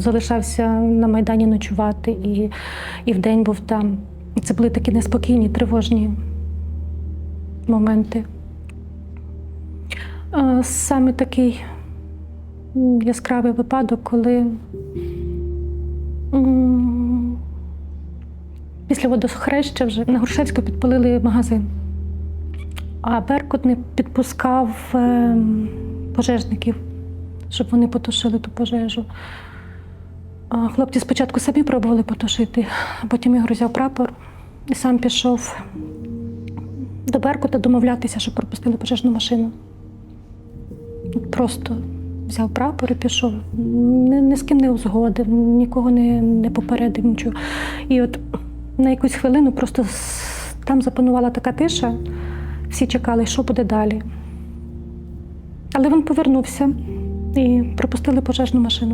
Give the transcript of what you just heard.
залишався на Майдані ночувати і, і вдень був там. Це були такі неспокійні, тривожні моменти. Саме такий яскравий випадок, коли після водохреща вже на Грушевську підпалили магазин. А Беркут не підпускав е, пожежників, щоб вони потушили ту пожежу. Хлопці спочатку самі пробували потушити, а потім Ігор взяв прапор і сам пішов до Беркута домовлятися, щоб пропустили пожежну машину. Просто взяв прапор і пішов. Ні, ні з ким не узгодив, нікого не, не попередив, нічого. І от на якусь хвилину просто там запанувала така тиша, всі чекали, що буде далі. Але він повернувся і пропустили пожежну машину.